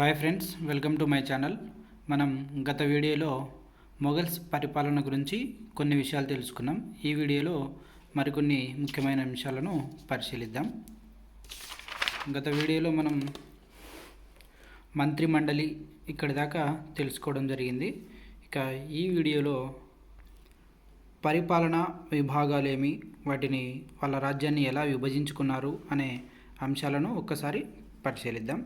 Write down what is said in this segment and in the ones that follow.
Hi friends welcome to my channel మనం గత వీడియోలో మొఘల్స్ పరిపాలన గురించి కొన్ని విషయాలు తెలుసుకున్నాం. ఈ వీడియోలో మరికొన్ని ముఖ్యమైన అంశాలను పరిశీలిద్దాం. గత వీడియోలో మనం మంత్రిమండలి ఇక్కడి దాకా తెలుసుకోవడం జరిగింది. ఇక ఈ వీడియోలో పరిపాలన విభాగాలేమి వాటిని వాళ్ళ రాజ్యాన్ని ఎలా విభజించుకున్నారు అనే అంశాలను ఒక్కసారి పరిశీలిద్దాం.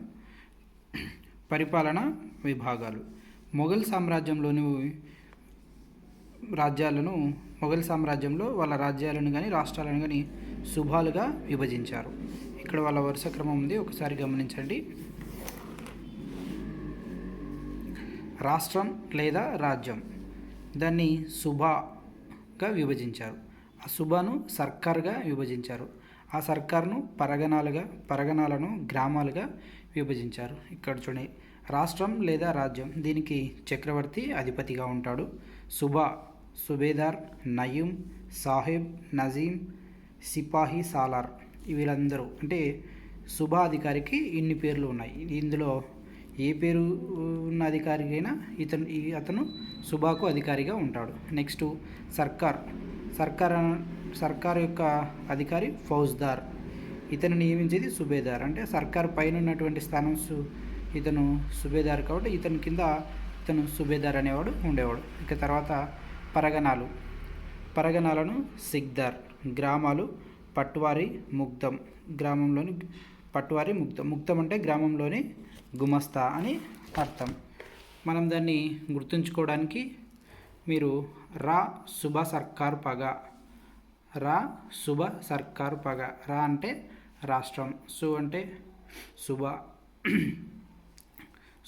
పరిపాలన విభాగాలు. మొఘల్ సామ్రాజ్యంలోని రాజ్యాలను మొఘల్ సామ్రాజ్యంలో వాళ్ళ రాజ్యాలను కానీ రాష్ట్రాలను కానీ శుభాలుగా విభజించారు. ఇక్కడ వాళ్ళ వరుస క్రమం ఉంది. ఒకసారి గమనించండి. రాష్ట్రం లేదా రాజ్యం. దాన్ని సుభాగా విభజించారు. ఆ సుభాను సర్కార్గా విభజించారు. ఆ సర్కార్ను పరగణాలుగా పరగణాలను గ్రామాలుగా విభజించారు. ఇక్కడ చూడండి. రాష్ట్రం లేదా రాజ్యం? దీనికి చక్రవర్తి అధిపతిగా ఉంటాడు. సుబా సుబేదార్ నయీం సాహిబ్ నజీం సిపాహి సాలార్. వీళ్ళందరూ. అంటే సుబా అధికారికి ఇన్ని పేర్లు ఉన్నాయి. ఇందులో ఏ పేరు ఉన్న అధికారికైనా ఇతను ఈ అతను సుబాకు అధికారిగా ఉంటాడు. నెక్స్ట్ సర్కార్. సర్కార్ సర్కార్ యొక్క అధికారి ఫౌజ్దార్. ఇతను నియమించేది సుబేదార్. అంటే సర్కార్ పైన ఉన్నటువంటి స్థానం సు ఇతను సుబేదార్ కాబట్టి ఇతని కింద ఇతను సుబేదార్ అనేవాడు ఉండేవాడు. ఇక తర్వాత పరగణాలు. పరగణాలను సిగ్దార్. గ్రామాలు పట్వారి ముగ్ధం. గ్రామంలోని పట్వారి ముగ్ధం. ముగ్ధం అంటే గ్రామంలోని గుమస్తా అని అర్థం. మనం దాన్ని గుర్తుంచుకోవడానికి మీరు రా శుభ సర్కార్ పగ. రా శుభ సర్కార్ పగ. రా అంటే రాష్ట్రం. సు అంటే శుభ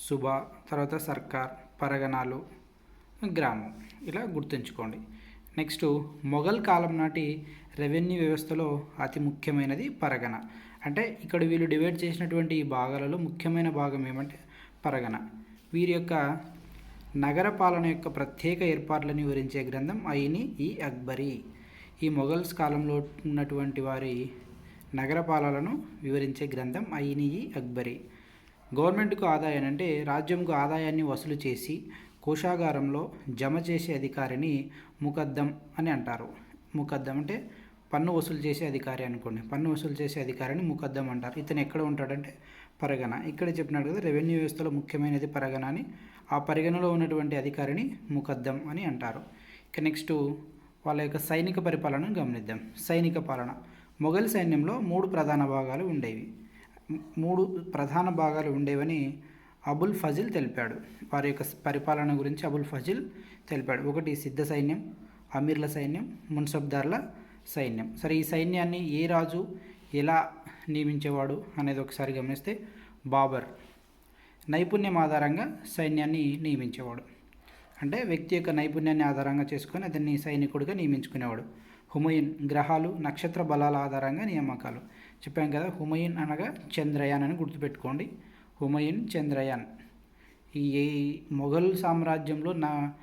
శుభ తర్వాత సర్కార్ పరగణాలు గ్రామం. ఇలా గుర్తుంచుకోండి. నెక్స్ట్ మొఘల్ కాలం నాటి రెవెన్యూ వ్యవస్థలో అతి ముఖ్యమైనది పరగణ. అంటే ఇక్కడ వీళ్ళు డివైడ్ చేసినటువంటి ఈ భాగాలలో ముఖ్యమైన భాగం ఏమంటే పరగణ. వీరి యొక్క నగర పాలన యొక్క ప్రత్యేక ఏర్పాట్లను వివరించే గ్రంథం అయిని ఈ అక్బరీ. ఈ మొఘల్స్ కాలంలో ఉన్నటువంటి వారి నగరపాలనను వివరించే గ్రంథం అయినియి అక్బరి. గవర్నమెంట్కు ఆదాయం అంటే రాజ్యంకు ఆదాయాన్ని వసూలు చేసి కోశాగారంలో జమ చేసే అధికారిని ముకద్దం అని అంటారు. ముకద్దం అంటే పన్ను వసూలు చేసే అధికారి అనుకోండి. పన్ను వసూలు చేసే అధికారిని ముకద్దం అంటారు. ఇతను ఎక్కడ ఉంటాడంటే పరగణ. ఇక్కడ చెప్పినాడు కదా రెవెన్యూ వ్యవస్థలో ముఖ్యమైనది పరగణ అని. ఆ పరిగణలో ఉన్నటువంటి అధికారిని ముకద్దం అని అంటారు. ఇక నెక్స్ట్ వాళ్ళ యొక్క సైనిక పరిపాలనను గమనిద్దాం. సైనిక పాలన. మొఘల్ సైన్యంలో మూడు ప్రధాన భాగాలు ఉండేవి. మూడు ప్రధాన భాగాలు ఉండేవని అబుల్ ఫజిల్ తెలిపాడు. వారి యొక్క పరిపాలన గురించి అబుల్ ఫజిల్ తెలిపాడు. ఒకటి సిద్ధ సైన్యం అమీర్ల సైన్యం మున్సబ్దార్ల సైన్యం. సరే ఈ సైన్యాన్ని ఏ రాజు ఎలా నియమించేవాడు అనేది ఒకసారి గమనిస్తే బాబర్ నైపుణ్యం ఆధారంగా సైన్యాన్ని నియమించేవాడు. అంటే వ్యక్తి యొక్క నైపుణ్యాన్ని ఆధారంగా చేసుకొని అతన్ని సైనికుడిగా నియమించుకునేవాడు. హుమయున్ గ్రహాలు నక్షత్ర బలాల ఆధారంగా నియామకాలు. చెప్పాం కదా హుమయూన్ అనగా చంద్రయాన్ అని గుర్తుపెట్టుకోండి. హుమయున్ చంద్రయాన్. ఈ మొఘల్ సామ్రాజ్యంలో నా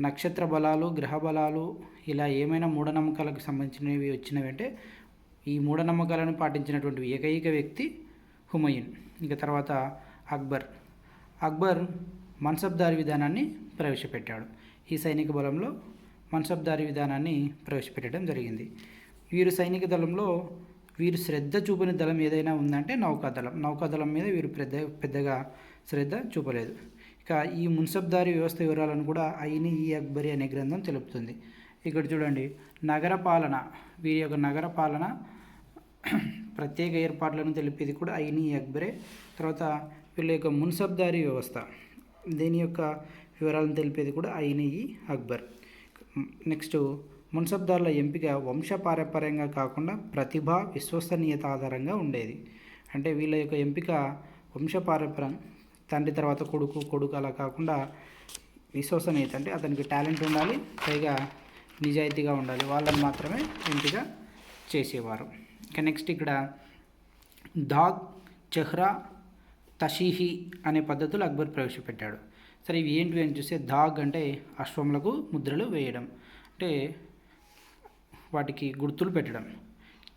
నక్షత్ర బలాలు గ్రహ బలాలు ఇలా ఏమైనా మూఢనమ్మకాలకు సంబంధించినవి వచ్చినవి అంటే ఈ మూఢనమ్మకాలను పాటించినటువంటి ఏకైక వ్యక్తి హుమయూన్. ఇక తర్వాత అక్బర్. అక్బర్ మన్సబ్దారి విధానాన్ని ప్రవేశపెట్టాడు. ఈ సైనిక బలంలో మన్సబ్దారీ విధానాన్ని ప్రవేశపెట్టడం జరిగింది. వీరు సైనిక దళంలో వీరు శ్రద్ధ చూపిన దళం ఏదైనా ఉందంటే నౌకాదళం నౌకాదళం మీద వీరు పెద్ద పెద్దగా శ్రద్ధ చూపలేదు. ఇక ఈ మున్సబ్దారి వ్యవస్థ వివరాలను కూడా అయిని ఈ అక్బరి అనే గ్రంథం తెలుపుతుంది. ఇక్కడ చూడండి నగర పాలన. వీరి యొక్క నగర పాలన ప్రత్యేక ఏర్పాట్లను తెలిపేది కూడా అయిని అక్బరే. తర్వాత వీళ్ళ యొక్క మున్సబ్దారీ వ్యవస్థ. దీని యొక్క వివరాలను తెలిపేది కూడా అయిని ఈ అక్బర్. నెక్స్ట్ మున్సబ్దార్ల ఎంపిక వంశపారంపర్యంగా కాకుండా ప్రతిభ విశ్వసనీయత ఆధారంగా ఉండేది. అంటే వీళ్ళ యొక్క ఎంపిక వంశపారంపర్యం తండ్రి తర్వాత కొడుకు కొడుకు అలా కాకుండా విశ్వసనీయత అంటే అతనికి టాలెంట్ ఉండాలి పైగా నిజాయితీగా ఉండాలి వాళ్ళని మాత్రమే ఎంపిక చేసేవారు. ఇక నెక్స్ట్ ఇక్కడ దాగ్ చెహ్రా తషీహి అనే పద్ధతులు అక్బర్ ప్రవేశపెట్టాడు. సరే ఇవి ఏంటివి అని చూస్తే దాగ్ అంటే అశ్వములకు ముద్రలు వేయడం. అంటే వాటికి గుర్తులు పెట్టడం.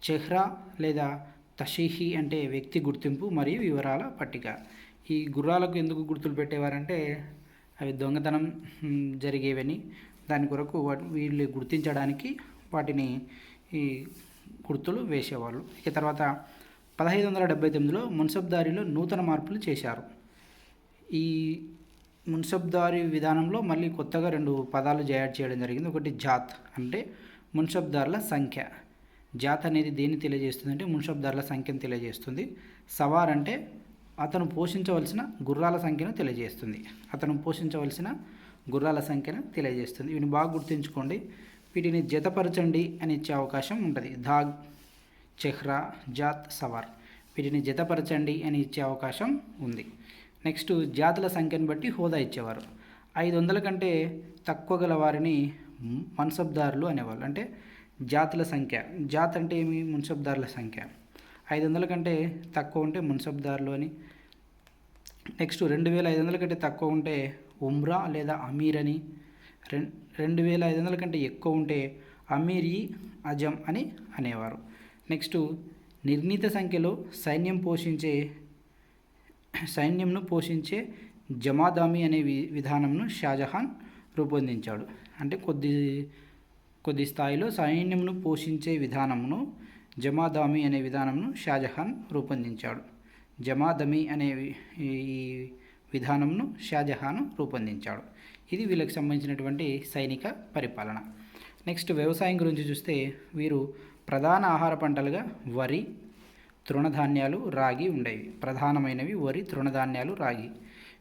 చెహ్రా లేదా తషీహి అంటే వ్యక్తి గుర్తింపు మరియు వివరాల పట్టిక. ఈ గుర్రాలకు ఎందుకు గుర్తులు పెట్టేవారంటే అవి దొంగతనం జరిగేవని దాని కొరకు వాటి వీళ్ళు గుర్తించడానికి వాటిని ఈ గుర్తులు వేసేవాళ్ళు. ఇక తర్వాత పదహైదు వందల డెబ్బై తొమ్మిదిలో మున్సబ్దారిలో నూతన మార్పులు చేశారు. ఈ మున్సబ్దారీ విధానంలో మళ్ళీ కొత్తగా రెండు పదాలు యాడ్ చేయడం జరిగింది. ఒకటి జాత్ అంటే మున్సబ్దారుల సంఖ్య. జాత్ అనేది దేన్ని తెలియజేస్తుంది అంటే మున్సబ్దారుల సంఖ్యను తెలియజేస్తుంది. సవార్ అంటే అతను పోషించవలసిన గుర్రాల సంఖ్యను తెలియజేస్తుంది. అతను పోషించవలసిన గుర్రాల సంఖ్యను తెలియజేస్తుంది. వీటిని బాగా గుర్తుంచుకోండి. వీటిని జతపరచండి అని ఇచ్చే అవకాశం ఉంటుంది. ధాగ్ చెహ్రా జాత్ సవార్ వీటిని జతపరచండి అని ఇచ్చే అవకాశం ఉంది. నెక్స్ట్ జాతుల సంఖ్యను బట్టి హోదా ఇచ్చేవారు. ఐదు వందల కంటే తక్కువ గల వారిని మన్సబ్దారులు అనేవాళ్ళు. అంటే జాతుల సంఖ్య. జాత్ అంటే ఏమి? మున్సబ్దారుల సంఖ్య. ఐదు వందల కంటే తక్కువ ఉంటే మున్సబ్దారులు అని. నెక్స్ట్ రెండు వేల ఐదు వందల కంటే తక్కువ ఉంటే ఉమ్రా లేదా అమీర్ అని. రెండు రెండు వేల ఐదు వందల కంటే ఎక్కువ ఉంటే అమీర్ ఈ అజం అని అనేవారు. నెక్స్ట్ నిర్ణీత సంఖ్యలో సైన్యం పోషించే సైన్యంను పోషించే జమాదామి అనే వి విధానంను షాజహాన్ రూపొందించాడు. అంటే కొద్ది కొద్ది స్థాయిలో సైన్యంను పోషించే విధానంను జమాదామి అనే విధానంను షాజహాన్ రూపొందించాడు. జమాదమి అనే ఈ విధానంను షాజహాన్ రూపొందించాడు. ఇది వీళ్ళకి సంబంధించినటువంటి సైనిక పరిపాలన. నెక్స్ట్ వ్యవసాయం గురించి చూస్తే వీరు ప్రధాన ఆహార పంటలుగా వరి తృణధాన్యాలు రాగి ఉండేవి. ప్రధానమైనవి వరి తృణధాన్యాలు రాగి.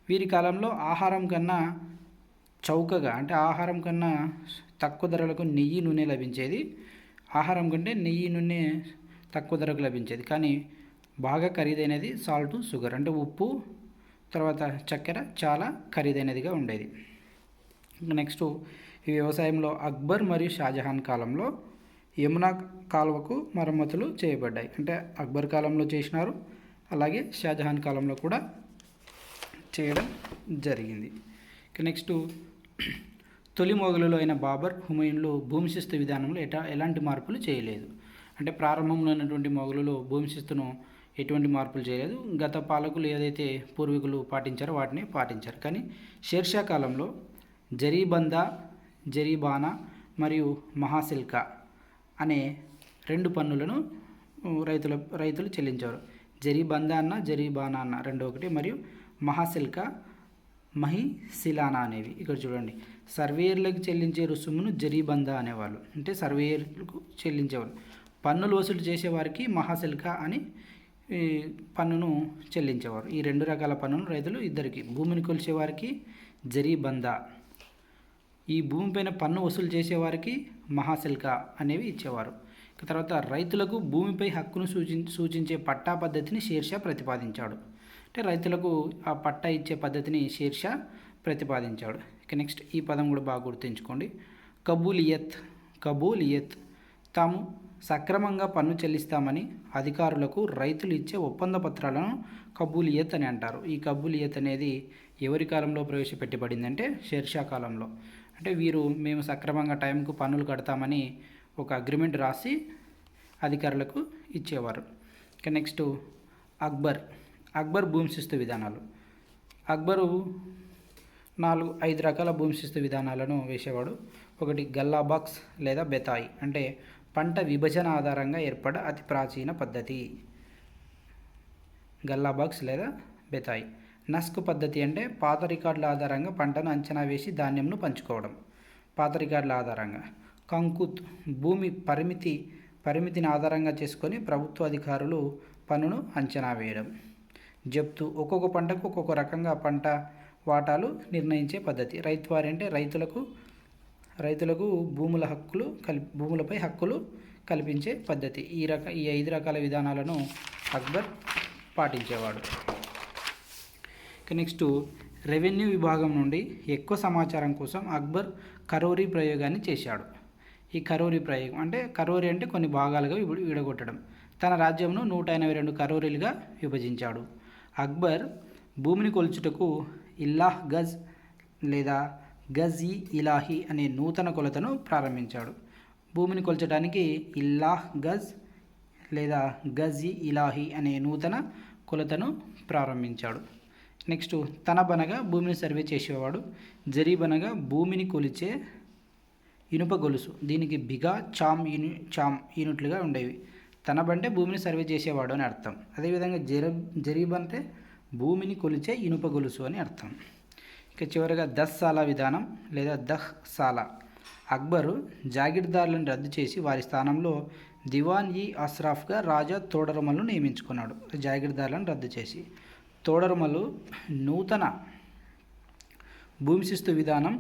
వీరి కాలంలో ఆహారం కన్నా చౌకగా అంటే ఆహారం కన్నా తక్కువ ధరలకు నెయ్యి నూనె లభించేది. ఆహారం కంటే నెయ్యి నూనె తక్కువ ధరకు లభించేది. కానీ బాగా ఖరీదైనది సాల్ట్ షుగర్. అంటే ఉప్పు తర్వాత చక్కెర చాలా ఖరీదైనదిగా ఉండేది. నెక్స్ట్ ఈ వ్యవసాయంలో అక్బర్ మరియు షాజహాన్ కాలంలో యమునా కాలువకు మరమ్మతులు చేయబడ్డాయి. అంటే అక్బర్ కాలంలో చేసినారు అలాగే షాజహాన్ కాలంలో కూడా చేయడం జరిగింది. ఇక నెక్స్ట్ తొలి మొఘలులో అయిన బాబర్ హుమయూన్లు భూమి శిస్తు విధానంలో ఎటా ఎలాంటి మార్పులు చేయలేదు. అంటే ప్రారంభంలో ఉన్నటువంటి మొఘలులు భూమి శిస్తును ఎటువంటి మార్పులు చేయలేదు. గత పాలకులు ఏదైతే పూర్వీకులు పాటించారో వాటిని పాటించారు. కానీ షేర్షా కాలంలో జరీబందా జరీబానా మరియు మహాసిల్కా అనే రెండు పన్నులను రైతుల రైతులు చెల్లించారు. జరీబందా అన్న జరీబానా అన్న రెండు ఒకటి మరియు మహాసిల్కా మహిశిలానా అనేవి. ఇక్కడ చూడండి. సర్వేయర్లకు చెల్లించే రుసుమును జరీబందా అనేవాళ్ళు. అంటే సర్వేయర్లకు చెల్లించేవాళ్ళు. పన్నులు వసూలు చేసేవారికి మహాశిల్క అని పన్నును చెల్లించేవారు. ఈ రెండు రకాల పన్నులు రైతులు ఇద్దరికి భూమిని కొలిచేవారికి జరీబందా ఈ భూమిపైన పన్ను వసూలు చేసేవారికి మహాశిల్క అనేవి ఇచ్చేవారు. తర్వాత రైతులకు భూమిపై హక్కును సూచి సూచించే పట్టా పద్ధతిని షేర్షా ప్రతిపాదించాడు. అంటే రైతులకు ఆ పట్టా ఇచ్చే పద్ధతిని షేర్షా ప్రతిపాదించాడు. ఇక నెక్స్ట్ ఈ పదం కూడా బాగా గుర్తుంచుకోండి. కబూలియత్ కబూలియత్. తాము సక్రమంగా పన్ను చెల్లిస్తామని అధికారులకు రైతులు ఇచ్చే ఒప్పంద పత్రాలను కబూలియత్ అని అంటారు. ఈ కబూలియత్ అనేది ఎవరి కాలంలో ప్రవేశపెట్టబడిందంటే షేర్షా కాలంలో. అంటే వీరు మేము సక్రమంగా టైంకు పన్నులు కడతామని ఒక అగ్రిమెంట్ రాసి అధికారులకు ఇచ్చేవారు. ఇక నెక్స్ట్ అక్బర్. అక్బర్ భూమిశిస్తు విధానాలు. అక్బరు నాలుగు ఐదు రకాల భూమిశిస్తు విధానాలను వేసేవాడు. ఒకటి గల్లాబాక్స్ లేదా బెతాయి అంటే పంట విభజన ఆధారంగా ఏర్పడ అతి ప్రాచీన పద్ధతి. గల్లాబాక్స్ లేదా బెతాయి. నస్క్ పద్ధతి అంటే పాత రికార్డుల ఆధారంగా పంటను అంచనా వేసి ధాన్యంను పంచుకోవడం. పాత రికార్డుల ఆధారంగా. కంకుత్ భూమి పరిమితి పరిమితిని ఆధారంగా చేసుకొని ప్రభుత్వ అధికారులు పనును అంచనా వేయడం. జప్తు ఒక్కొక్క పంటకు ఒక్కొక్క రకంగా పంట వాటాలు నిర్ణయించే పద్ధతి. రైతువారి అంటే రైతులకు రైతులకు భూముల హక్కులు కల్ భూములపై హక్కులు కల్పించే పద్ధతి. ఈ రక ఈ ఐదు రకాల విధానాలను అక్బర్ పాటించేవాడు. నెక్స్ట్ రెవెన్యూ విభాగం నుండి ఎక్కువ సమాచారం కోసం అక్బర్ కరోరీ ప్రయోగాన్ని చేశాడు. ఈ కరోరీ ప్రయోగం అంటే కరోరీ అంటే కొన్ని భాగాలుగా విడగొట్టడం. తన రాజ్యంను నూట ఎనభై రెండు కరోరీలుగా విభజించాడు. అక్బర్ భూమిని కొలుచుటకు ఇల్లాహ్ గజ్ లేదా గజ్ ఈ ఇలాహి అనే నూతన కొలతను ప్రారంభించాడు. భూమిని కొల్చడానికి ఇల్లాహ్ గజ్ లేదా గజ్ ఈ ఇలాహి అనే నూతన కొలతను ప్రారంభించాడు. నెక్స్ట్ తనబనగా భూమిని సర్వే చేసేవాడు. జరీబనగా భూమిని కొలిచే ఇనుప గొలుసు. దీనికి బిగా చామ్ యూని చామ్ యూనిట్లుగా ఉండేవి. తనబంటే భూమిని సర్వే చేసేవాడు అని అర్థం. అదేవిధంగా జర జరీబ్ అంటే భూమిని కొలిచే ఇనుప గొలుసు అని అర్థం. ఇక చివరగా దస్ సాలా విధానం లేదా దహ్ సాలా. అక్బరు జాగీర్దారులను రద్దు చేసి వారి స్థానంలో దివాన్ ఈ అస్రాఫ్గా రాజా తోడరమల్ను నియమించుకున్నాడు. జాగీర్దారులను రద్దు చేసి తోడరుమలు నూతన భూమి శిస్తు విధానం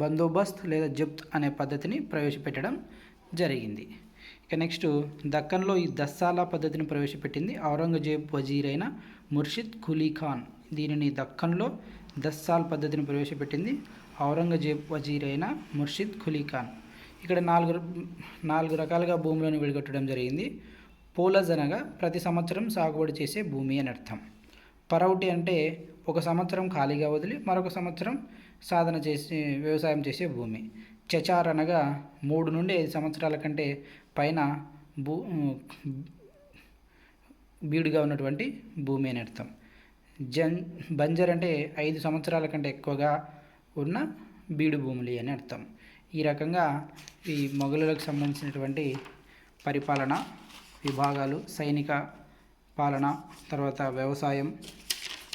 బందోబస్త్ లేదా జప్త్ అనే పద్ధతిని ప్రవేశపెట్టడం జరిగింది. ఇక నెక్స్ట్ దక్కన్లో ఈ దస్సాలా పద్ధతిని ప్రవేశపెట్టింది ఔరంగజేబ్ వజీరైన ముర్షిద్ కులీ ఖాన్. దీనిని దక్కన్లో దస్సాల్ పద్ధతిని ప్రవేశపెట్టింది ఔరంగజేబ్ వజీరైన ముర్షిద్ కులీ ఖాన్. ఇక్కడ నాలుగు నాలుగు రకాలుగా భూములను విడగొట్టడం జరిగింది. పోలజ్ అనగా ప్రతి సంవత్సరం సాగుబడి చేసే భూమి అని అర్థం. పరౌటి అంటే ఒక సంవత్సరం ఖాళీగా వదిలి మరొక సంవత్సరం సాధన చేసే వ్యవసాయం చేసే భూమి. చచార్ అనగా మూడు నుండి ఐదు సంవత్సరాల కంటే పైన భూ బీడుగా ఉన్నటువంటి భూమి అని అర్థం. జన్ బంజర్ అంటే ఐదు సంవత్సరాల కంటే ఎక్కువగా ఉన్న బీడు భూములు అని అర్థం. ఈ రకంగా ఈ మొఘలులకు సంబంధించినటువంటి పరిపాలన విభాగాలు సైనిక పాలన తర్వాత వ్యవసాయం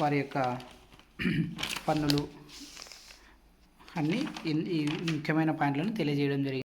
వారి యొక్క పన్నులు అన్నీ ఈ ఈ ముఖ్యమైన పాయింట్లను తెలియజేయడం జరిగింది.